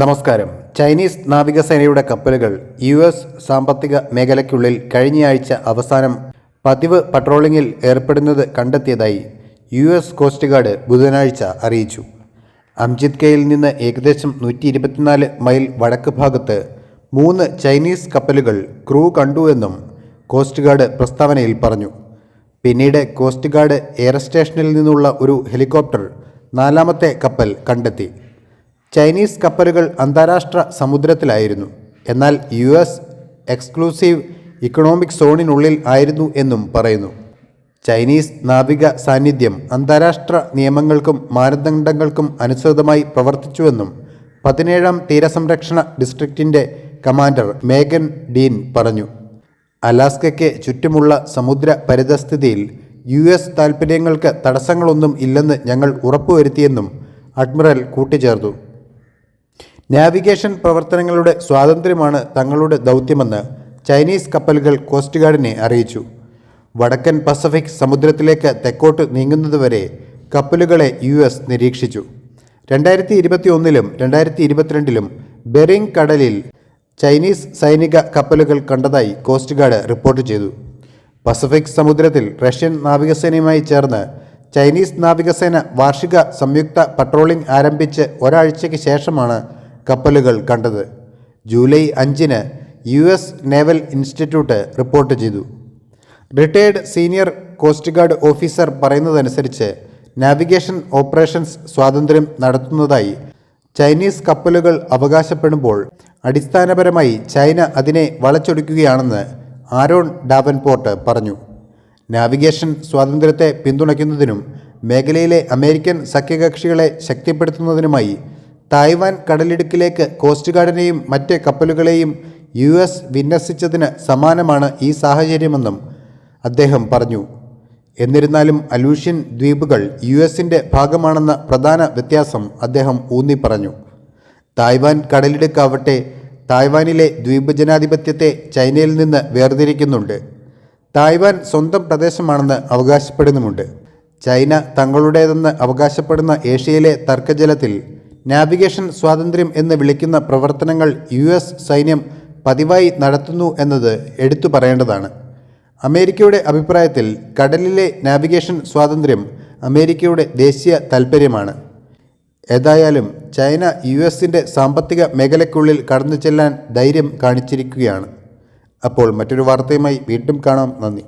നമസ്കാരം. ചൈനീസ് നാവികസേനയുടെ കപ്പലുകൾ യു എസ് സാമ്പത്തിക മേഖലയ്ക്കുള്ളിൽ കഴിഞ്ഞയാഴ്ച അവസാനം പതിവ് പട്രോളിങ്ങിൽ ഏർപ്പെടുന്നത് കണ്ടെത്തിയതായി യു എസ് കോസ്റ്റ് ഗാർഡ് ബുധനാഴ്ച അറിയിച്ചു. അംജിത് കെയിൽ നിന്ന് ഏകദേശം നൂറ്റി ഇരുപത്തിനാല് മൈൽ വടക്ക് ഭാഗത്ത് മൂന്ന് ചൈനീസ് കപ്പലുകൾ ക്രൂ കണ്ടുവെന്നും കോസ്റ്റ് ഗാർഡ് പ്രസ്താവനയിൽ പറഞ്ഞു. പിന്നീട് കോസ്റ്റ് ഗാർഡ് എയർ സ്റ്റേഷനിൽ നിന്നുള്ള ഒരു ഹെലികോപ്റ്റർ നാലാമത്തെ കപ്പൽ കണ്ടെത്തി. ചൈനീസ് കപ്പലുകൾ അന്താരാഷ്ട്ര സമുദ്രത്തിലായിരുന്നു. എന്നാൽ യു എസ് എക്സ്ക്ലൂസീവ് ഇക്കണോമിക് സോണിനുള്ളിൽ ആയിരുന്നു എന്നും പറയുന്നു. ചൈനീസ് നാവിക സാന്നിധ്യം അന്താരാഷ്ട്ര നിയമങ്ങൾക്കും മാനദണ്ഡങ്ങൾക്കും അനുസൃതമായി പ്രവർത്തിച്ചുവെന്നും പതിനേഴാം തീരസംരക്ഷണ ഡിസ്ട്രിക്റ്റിന്റെ കമാൻഡർ മേഗൻ ഡീൻ പറഞ്ഞു. അലാസ്കയ്ക്ക് ചുറ്റുമുള്ള സമുദ്ര പരിതസ്ഥിതിയിൽ യു എസ് താൽപ്പര്യങ്ങൾക്ക് തടസ്സങ്ങളൊന്നും ഇല്ലെന്ന് ഞങ്ങൾ ഉറപ്പുവരുത്തിയെന്നും അഡ്മിറൽ കൂട്ടിച്ചേർത്തു. നാവിഗേഷൻ പ്രവർത്തനങ്ങളുടെ സ്വാതന്ത്ര്യമാണ് തങ്ങളുടെ ദൗത്യമെന്ന് ചൈനീസ് കപ്പലുകൾ കോസ്റ്റ് ഗാർഡിനെ അറിയിച്ചു. വടക്കൻ പസഫിക് സമുദ്രത്തിലേക്ക് തെക്കോട്ട് നീങ്ങുന്നതുവരെ കപ്പലുകളെ യു എസ് നിരീക്ഷിച്ചു. രണ്ടായിരത്തി ഇരുപത്തി ഒന്നിലും രണ്ടായിരത്തി ഇരുപത്തിരണ്ടിലും ബെറിംഗ് കടലിൽ ചൈനീസ് സൈനിക കപ്പലുകൾ കണ്ടതായി കോസ്റ്റ് ഗാർഡ് റിപ്പോർട്ട് ചെയ്തു. പസഫിക് സമുദ്രത്തിൽ റഷ്യൻ നാവികസേനയുമായി ചേർന്ന് ചൈനീസ് നാവികസേന വാർഷിക സംയുക്ത പട്രോളിംഗ് ആരംഭിച്ച് ഒരാഴ്ചയ്ക്ക് ശേഷമാണ് കപ്പലുകൾ കണ്ടത്. ജൂലൈ അഞ്ചിന് U S Naval Institute report ചെയ്തു. Retired senior coast guard officer പറയുന്നതനുസരിച്ച് നാവിഗേഷൻ ഓപ്പറേഷൻസ് സ്വാതന്ത്ര്യം നടത്തുന്നതായി ചൈനീസ് കപ്പലുകൾ അവകാശപ്പെടുമ്പോൾ അടിസ്ഥാനപരമായി ചൈന അതിനെ വളച്ചൊടിക്കുകയാണെന്ന് ആരോൺ ഡാവൻപോർട്ട് പറഞ്ഞു. നാവിഗേഷൻ സ്വാതന്ത്ര്യത്തെ പിന്തുണയ്ക്കുന്നതിനും മേഖലയിലെ അമേരിക്കൻ സഖ്യകക്ഷികളെ ശക്തിപ്പെടുത്തുന്നതിനുമായി തായ്വാൻ കടലിടുക്കിലേക്ക് കോസ്റ്റ് ഗാർഡിനെയും മറ്റ് കപ്പലുകളെയും യു എസ് വിന്യസിച്ചതിന് സമാനമാണ് ഈ സാഹചര്യമെന്നും അദ്ദേഹം പറഞ്ഞു. എന്നിരുന്നാലും അലൂഷ്യൻ ദ്വീപുകൾ യു എസിന്റെ ഭാഗമാണെന്ന പ്രധാന വ്യത്യാസം അദ്ദേഹം ഊന്നി പറഞ്ഞു തായ്വാൻ കടലിടുക്കാവട്ടെ തായ്വാനിലെ ദ്വീപ് ജനാധിപത്യത്തെ ചൈനയിൽ നിന്ന് വേർതിരിക്കുന്നുണ്ട്. തായ്വാൻ സ്വന്തം പ്രദേശമാണെന്ന് അവകാശപ്പെടുന്നുമുണ്ട്. ചൈന തങ്ങളുടേതെന്ന് അവകാശപ്പെടുന്ന ഏഷ്യയിലെ തർക്കജലത്തിൽ നാവിഗേഷൻ സ്വാതന്ത്ര്യം എന്ന് വിളിക്കുന്ന പ്രവർത്തനങ്ങൾ യു എസ് സൈന്യം പതിവായി നടത്തുന്നു എന്നത് എടുത്തു പറയേണ്ടതാണ്. അമേരിക്കയുടെ അഭിപ്രായത്തിൽ കടലിലെ നാവിഗേഷൻ സ്വാതന്ത്ര്യം അമേരിക്കയുടെ ദേശീയ താൽപ്പര്യമാണ് ഏതായാലും ചൈന യു എസിന്റെ സാമ്പത്തിക മേഖലയ്ക്കുള്ളിൽ കടന്നു ചെല്ലാൻ ധൈര്യം കാണിച്ചിരിക്കുകയാണ്. അപ്പോൾ മറ്റൊരു വാർത്തയുമായി വീണ്ടും കാണാം. നന്ദി.